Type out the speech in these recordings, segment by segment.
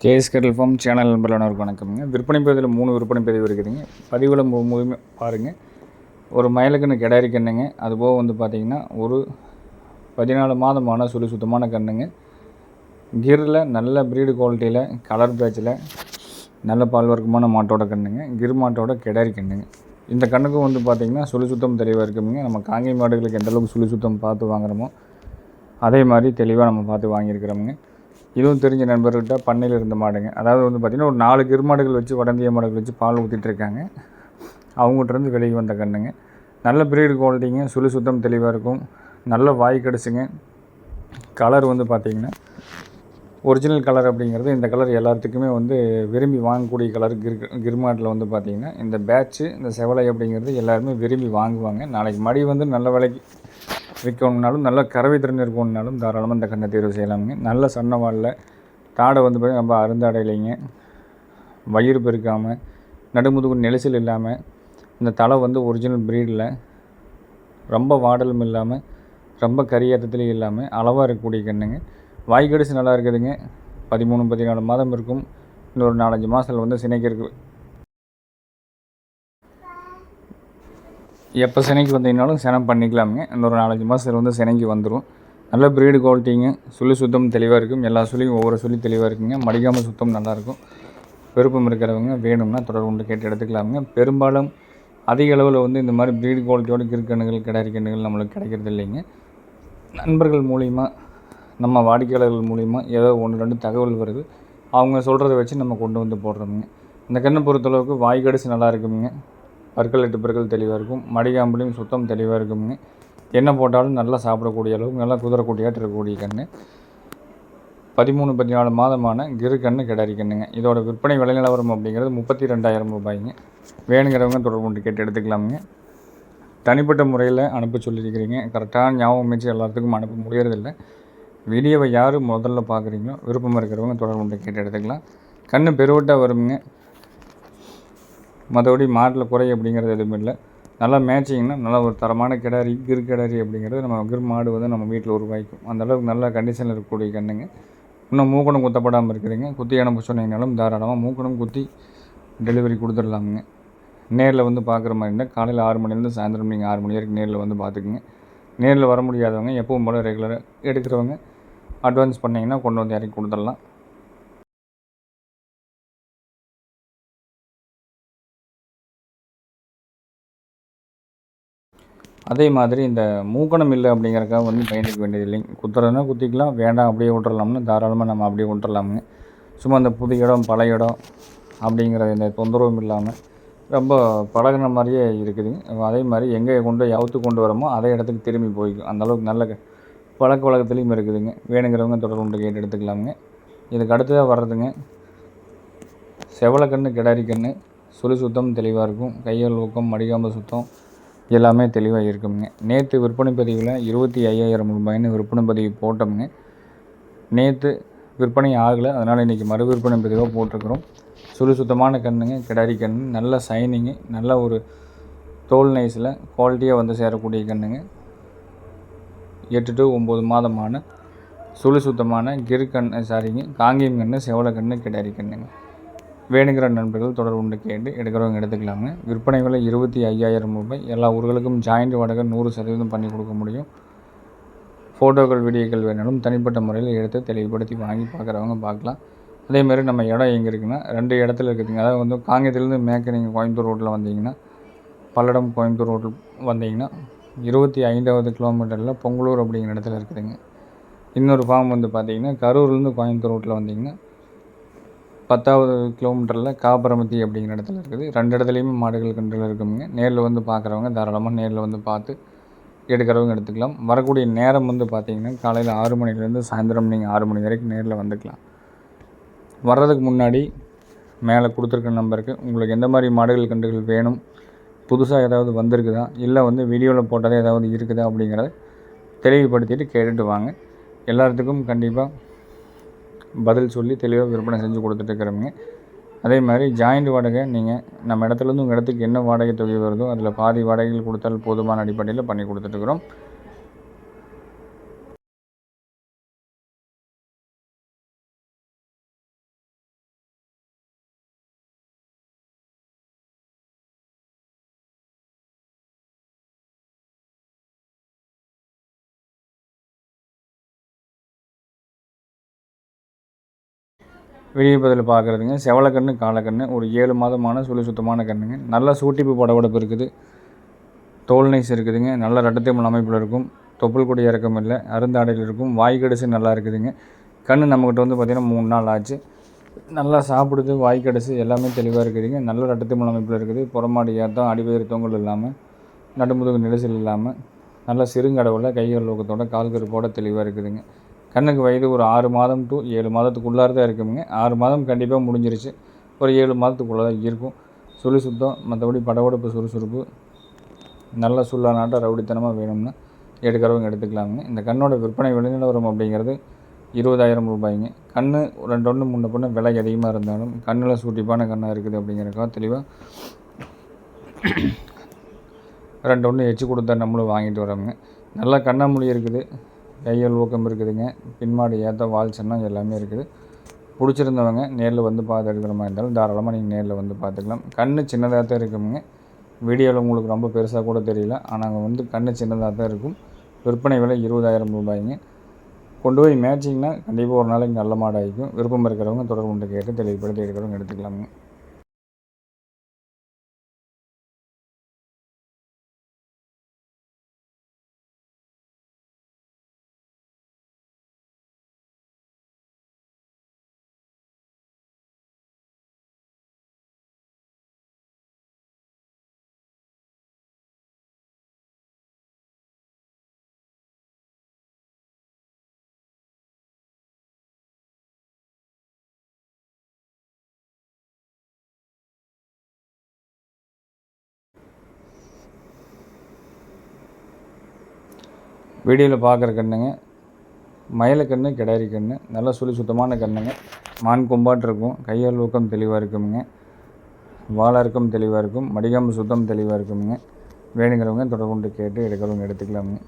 KS கடல் form channel நண்பர்களானவருக்கு வணக்கம்ங்க. விற்பனை பதிவில் மூணு விற்பனை பதிவு இருக்குதுங்க. பதிவில் முழுமே பாருங்கள் ஒரு மயிலுக்குன்னு கிடாரி கண்ணுங்க. அதுபோக வந்து பார்த்திங்கன்னா ஒரு பதினாலு மாதமான சுழி சுத்தமான கண்ணுங்க. கிரில் நல்ல ப்ரீடு குவாலிட்டியில் கலர் பேட்சில் நல்ல பால்வர்க்கமான மாட்டோட கண்ணுங்க. கிர் மாட்டோட கிடாரி கண்ணுங்க. இந்த கண்ணுக்கும் வந்து பார்த்திங்கன்னா சுழி சுத்தம் தெளிவாக இருக்குங்க. நம்ம காங்கை மாடுகளுக்கு எந்த அளவுக்கு சுழி சுத்தம் பார்த்து வாங்குறோமோ அதே மாதிரி தெளிவாக நம்ம பார்த்து வாங்கியிருக்கிறோமுங்க. இதுவும் தெரிஞ்ச நண்பர்கிட்ட பண்ணையில் இருந்த மாடுங்க. அதாவது வந்து பார்த்திங்கன்னா ஒரு நாலு கிருமாடுகள் வச்சு வடந்திய மாடுகள் வச்சு பால் ஊற்றிட்டுருக்காங்க அவங்ககிட்டருந்து வெளியே வந்த கண்ணுங்க. நல்ல பிரீடு குவாலிட்டிங்க சுழி சுத்தம் தெளிவாக இருக்கும். நல்ல வாய் கிடச்சிங்க. கலர் வந்து பார்த்திங்கன்னா ஒரிஜினல் கலர் அப்படிங்கிறது இந்த கலர் எல்லாத்துக்குமே வந்து விரும்பி வாங்கக்கூடிய கலர் கிர் கிர்மாட்டில் வந்து பார்த்திங்கன்னா இந்த பேட்ச்சு இந்த செவலை அப்படிங்கிறது எல்லாருமே விரும்பி வாங்குவாங்க. நாளைக்கு மடி வந்து நல்ல விலைக்கு விற்கணுன்னாலும் நல்ல கறவை திறன் இருக்கணும்னாலும் தாராளமாக இந்த கண்ணை தேர்வு செய்யலாமுங்க. நல்ல சன்னவாலில். தாடை வந்து பார்த்திங்கன்னா ரொம்ப அருந்தாடையிலைங்க. வயிறு பெருக்காமல் நடுமுதுகு நெலிசல் இல்லாமல் இந்த தலை வந்து ஒரிஜினல் ப்ரீடில் ரொம்ப வாடலும் இல்லாமல் ரொம்ப கரியேற்றத்துலேயும் இல்லாமல் அளவாக இருக்கக்கூடிய கண்ணுங்க. வாய்க்கடிசு நல்லா இருக்குதுங்க. பதிமூணு பதினாலு மாதம் இருக்கும். இன்னொரு நாலஞ்சு மாதத்தில் வந்து சினைக்கிறதுக்கு எப்போ சினைக்கு வந்தீங்கனாலும் சினம் பண்ணிக்கலாமுங்க இன்னொரு நாலஞ்சு மாதத்தில் வந்து சினைக்கு வந்துடும் நல்ல ப்ரீடு குவாலிட்டிங்க சுழி சுத்தம் தெளிவாக இருக்கும். எல்லா சுழியும் ஒவ்வொரு சுழி தெளிவாக இருக்குங்க. மடிக்காமல் சுத்தம் நல்லாயிருக்கும். விருப்பம் இருக்கிறவங்க வேணும்னா தொடர்பு கொண்டு கேட்டு எடுத்துக்கலாமுங்க. பெரும்பாலும் அதிக அளவில் வந்து இந்த மாதிரி ப்ரீடு குவாலிட்டியோட கிற்கண்ணுகள் கிடாரி நம்மளுக்கு கிடைக்கிறது இல்லைங்க. நண்பர்கள் மூலிமா நம்ம வாடிக்கையாளர்கள் மூலிமா ஏதோ ஒன்று ரெண்டு தகவல் வருது. அவங்க சொல்கிறத வச்சு நம்ம கொண்டு வந்து போடுறோமுங்க. இந்த கண்ணை பொறுத்தளவுக்கு வாய் கடிச்சு நல்லா இருக்குங்க பற்கள் எட்டு பற்கள் தெளிவாக இருக்கும். மடிகாம்புலையும் சுத்தம் தெளிவாக இருக்குங்க என்ன போட்டாலும் நல்லா சாப்பிடக்கூடிய அளவுக்கு நல்லா குதிரக்கூடியாட்டு இருக்கக்கூடிய கன்று பதிமூணு பதினாலு மாதமான கிரு கண்ணு கிடாரி கண்ணுங்க. இதோட விற்பனை விலை நிலவரம் அப்படிங்கிறது முப்பத்தி ரெண்டாயிரம் ரூபாய்ங்க. வேணுங்கிறவங்க தொடர்பு கொண்டு கேட்டு எடுத்துக்கலாமுங்க. தனிப்பட்ட முறையில் அனுப்ப சொல்லியிருக்கிறீங்க. கரெக்டான ஞாபகம் வச்சு எல்லாத்துக்கும் அனுப்ப முடியறதில்லை. வீடியோவை யார் முதல்ல பார்க்குறீங்களோ விருப்பம் இருக்கிறவங்க தொடர்பு கொண்டு கேட்டு எடுத்துக்கலாம். கண்ணு பெருவட்டாக வருங்க மற்றபடி மாட்டில் குறை அப்படிங்கிறது எதுவும் இல்லை. நல்லா மேட்சிங்னா நல்லா ஒரு தரமான கிடாரி கிரு கிடாரி அப்படிங்கிறது நம்ம கிரு மாடு வந்து நம்ம வீட்டில் உருவாக்கும் அந்தளவுக்கு நல்ல கண்டிஷனில் இருக்கக்கூடிய கண்ணுங்க. இன்னும் மூக்கணம் குத்தப்படாமல் இருக்குதுங்க குத்தி அனுப்ப சொன்னீங்கனாலும் தாராளமாக மூக்கணம் குத்தி டெலிவரி கொடுத்துடலாமுங்க. நேரில் வந்து பார்க்குற மாதிரி இருந்தால் காலையில் ஆறு மணிலேருந்து சாயந்தரம் நீங்கள் ஆறு மணி வரைக்கும் நேரில் வந்து பார்த்துக்குங்க நேரில் வர முடியாதவங்க எப்பவும் போல் ரெகுலராக எடுக்கிறவங்க அட்வான்ஸ் பண்ணிங்கன்னா கொண்டு வந்து இறக்கி கொடுத்துடலாம். அதே மாதிரி இந்த மூக்கணம் இல்லை அப்படிங்கிறக்காக வந்து பயணிக்க வேண்டியது இல்லைங்க குத்துறதுனா குத்திக்கலாம் வேண்டாம் அப்படியே விட்டுறலாம்னு தாராளமாக நம்ம அப்படியே விட்டுறலாமுங்க. சும்மா இந்த புது இடம் பழைய இடம் அப்படிங்கிற இந்த தொந்தரவும் இல்லாமல் ரொம்ப பழகின மாதிரியே இருக்குதுங்க அதே மாதிரி எங்கே கொண்டு அவுத்து கொண்டு வரமோ அதே இடத்துக்கு திரும்பி போய்க்கும். அந்தளவுக்கு நல்ல பழக்க வழக்கத்துலேயும் இருக்குதுங்க. வேணுங்கிறவங்க தொடர்பு கொண்டு கேட்டு எடுத்துக்கலாமுங்க. இதுக்கு அடுத்ததாக வர்றதுங்க. செவலக்கண்ணு கிடாரி கண்ணு சுழி சுத்தம் தெளிவாக இருக்கும். கையால் ஊக்கம் மடிகாம்பு சுத்தம். எல்லாமே தெளிவாக இருக்குங்க நேற்று விற்பனை பதிவில் இருபத்தி ஐயாயிரம் ரூபாய்னு விற்பனை பதிவு போட்டோம்ங்க. நேற்று விற்பனை ஆகலை அதனால் இன்றைக்கி மறு விற்பனை பதிவாக போட்டிருக்கிறோம். சுறு சுத்தமான கண்ணுங்க கிடாரி கண் நல்ல சைனிங்கு நல்ல ஒரு தோல் நைஸில் குவாலிட்டியாக வந்து சேரக்கூடிய கண்ணுங்க எட்டு டு ஒம்பது மாதமான சுழி சுத்தமான கிரு கண் சாரிங்க காங்கேயம் கண்ணு செவலை கண்ணு கிடாரி கண்ணுங்க வேணுங்கிற நண்பர்கள் தொடர்புண்டு கேட்டு எடுக்கிறவங்க எடுத்துக்கலாங்க. விற்பனை விலை இருபத்தி ஐயாயிரம் ரூபாய். எல்லா ஊர்களுக்கும் ஜாயிண்ட் வாடகை நூறு சதவீதம் பண்ணி கொடுக்க முடியும். ஃபோட்டோக்கள் வீடியோக்கள் வேணாலும் தனிப்பட்ட முறையில் எடுத்து தெளிவுபடுத்தி வாங்கி பார்க்குறவங்க பார்க்கலாம். அதேமாதிரி நம்ம இடம் எங்கே இருக்குன்னா ரெண்டு இடத்துல இருக்குதுங்க. அதாவது வந்து காங்கேயத்துலேருந்து மேற்கு நீங்கள் கோயம்புத்தூர் ரோட்டில் வந்தீங்கன்னா பல்லடம் கோயம்புத்தூர் ரோட்டில் வந்தீங்கன்னா இருபத்தி ஐந்தாவது கிலோமீட்டரில் பொங்கலூர் அப்படிங்கிற இடத்துல இருக்குதுங்க. இன்னொரு ஃபார்ம் வந்து பார்த்தீங்கன்னா கரூர்லேருந்து கோயம்புத்தூர் ரோட்டில் வந்தீங்கன்னா பத்தாவது கிலோமீட்டரில் காப்பரமத்தி அப்படிங்கிற இடத்துல இருக்குது. ரெண்டு இடத்துலையுமே மாடுகள் கன்றுகள் இருக்குங்க நேரில் வந்து பார்க்குறவங்க தாராளமாக நேரில் வந்து பார்த்து எடுக்கிறவங்க எடுத்துக்கலாம். வரக்கூடிய நேரம் வந்து பார்த்திங்கன்னா காலையில் ஆறு மணிலேருந்து சாயந்தரம் நீங்கள் ஆறு மணி வரைக்கும் நேரில் வந்துக்கலாம். வர்றதுக்கு முன்னாடி மேலே கொடுத்துருக்க நம்பருக்கு உங்களுக்கு எந்த மாதிரி மாடுகள் கன்றுகள் வேணும் புதுசாக ஏதாவது வந்திருக்குதா இல்லை வந்து வீடியோவில் போட்டதே ஏதாவது இருக்குதா அப்படிங்கிறத தெளிவுபடுத்திட்டு கேட்டுட்டு வாங்க. எல்லாத்துக்கும் கண்டிப்பாக பதில் சொல்லி தெளிவாக விற்பனை செஞ்சு கொடுத்துட்ருக்குறோங்க அதே மாதிரி ஜாயிண்ட் வாடகை நீங்கள் நம்ம இடத்துலேருந்து உங்கள் இடத்துக்கு என்ன வாடகை தொகை வருதோ அதில் பாதி வாடகைகள் கொடுத்தால் போதுமான அடிப்படையில் பண்ணி கொடுத்துட்ருக்குறோம் வெளியே பதில் பார்க்குறதுங்க. செவலக்கண்ணு காலக்கண்ணு ஒரு ஏழு மாதமான சுழி சுத்தமான கண்ணுங்க. நல்ல சூட்டிப்பு படபடப்பு இருக்குது. தோல் நைஸ் இருக்குதுங்க. நல்ல ரெட்டத்தைமல் அமைப்பில் இருக்கும். தொப்புள் கொடி இறக்கம் இல்லை. அருந்தாடையில் இருக்கும். வாய் கடிசு நல்லா இருக்குதுங்க. கண் நம்மக்கிட்ட வந்து பார்த்திங்கன்னா மூணு நாள் ஆச்சு. நல்லா சாப்பிடுது. வாய் கடிசு எல்லாமே தெளிவாக இருக்குதுங்க. நல்ல ரெட்டத்தைமல் அமைப்பில் இருக்குது. புறமாடி ஏற்றம் அடிவயிறு தொங்கல் இல்லாமல் நடுமுதுகு நெரிசல் இல்லாமல் நல்லா சிறுங்கடவுல கைகள் லோகத்தோட கால் கருப்போட தெளிவாக இருக்குதுங்க. கண்ணுக்கு வயது ஒரு ஆறு மாதம் டு ஏழு மாதத்துக்குள்ளார தான் இருக்குங்க ஆறு மாதம் கண்டிப்பாக முடிஞ்சிருச்சு. ஒரு ஏழு மாதத்துக்குள்ளே தான் இருக்கும். சுழி சுத்தம் மற்றபடி படபடப்பு சுறுசுறுப்பு நல்ல சுல்லா நாட்ட ரவுடித்தனமாக வேணும்னா எடுக்கிறவங்க எடுத்துக்கலாமுங்க. இந்த கண்ணோட விற்பனை விளைநிலவரம் அப்படிங்கிறது இருபதாயிரம் ரூபாய்ங்க. கண் ரெண்டு ஒன்று முன்ன பொண்ணு விலை அதிகமாக இருந்தாலும் கண்ணில் சூட்டிப்பான கண்ணாக இருக்குது அப்படிங்கிறக்கா தெளிவாக ரெண்டு ஒன்று எச்சு கொடுத்தா நம்மளும் வாங்கிட்டு வரோங்க நல்லா கண்ணாமொழி இருக்குது. கையல் ஊக்கம் இருக்குதுங்க. பின்மாடு ஏற்ற வால் சின்னம் எல்லாமே இருக்குது. பிடிச்சிருந்தவங்க நேரில் வந்து பார்த்து எடுக்கிற மாதிரி இருந்தாலும் தாராளமாக நீங்கள் நேரில் வந்து பார்த்துக்கலாம். கண் சின்னதாக தான் இருக்குங்க வீடியோவில் உங்களுக்கு ரொம்ப பெருசாக கூட தெரியல. ஆனால் வந்து கண் சின்னதாக தான் இருக்கும். விற்பனை விலை இருபதாயிரம் ரூபாய்ங்க. கொண்டு போய் மேட்சிங்னா கண்டிப்பாக ஒரு நாளைக்கு நல்ல மாடாகிக்கும் விருப்பம் இருக்கிறவங்க தொடர்பு கொண்டு கேட்டு தெளிவுபடுத்தி எடுக்கிறவங்க எடுத்துக்கலாமுங்க. வீடியோவில் பார்க்குற கண்ணுங்க மயிலக்கண்ணு கிடாரி கண்ணு நல்லா சுழி சுத்தமான கண்ணுங்க. மான் கொம்பாட்டு இருக்கும் கையால் ஊக்கம் தெளிவாக இருக்குமுங்க. வாழறக்கம் தெளிவாக இருக்கும் மடிகாம்பு சுத்தம் தெளிவாக இருக்குமுங்க. வேணுங்கிறவங்க தொடர்பு கொண்டு கேட்டு எடுக்கிறவங்க எடுத்துக்கலாமுங்க.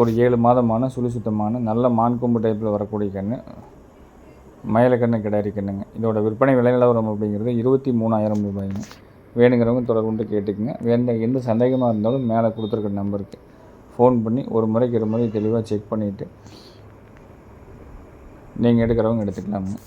ஒரு ஏழு மாதமான சுழி சுத்தமான நல்ல மான் கொம்பு டைப்பில் வரக்கூடிய கன்று மயிலக்கண்ணு கிடாரி கண்ணுங்க. இதோட விற்பனை விலை நிலவரம் அப்படிங்கிறது இருபத்தி மூணாயிரம் ரூபாய்ங்க. வேணுங்கிறவங்க தொடர்பு கொண்டு கேட்டுக்குங்க. வேண்ட எந்த சந்தேகமாக இருந்தாலும் மேலே கொடுத்துருக்க நம்பருக்கு ஃபோன் பண்ணி ஒரு முறைக்கு ஒரு முறை தெளிவாக செக் பண்ணிவிட்டு நீங்கள் எடுக்கிறவங்க எடுத்துக்கலாமுங்க.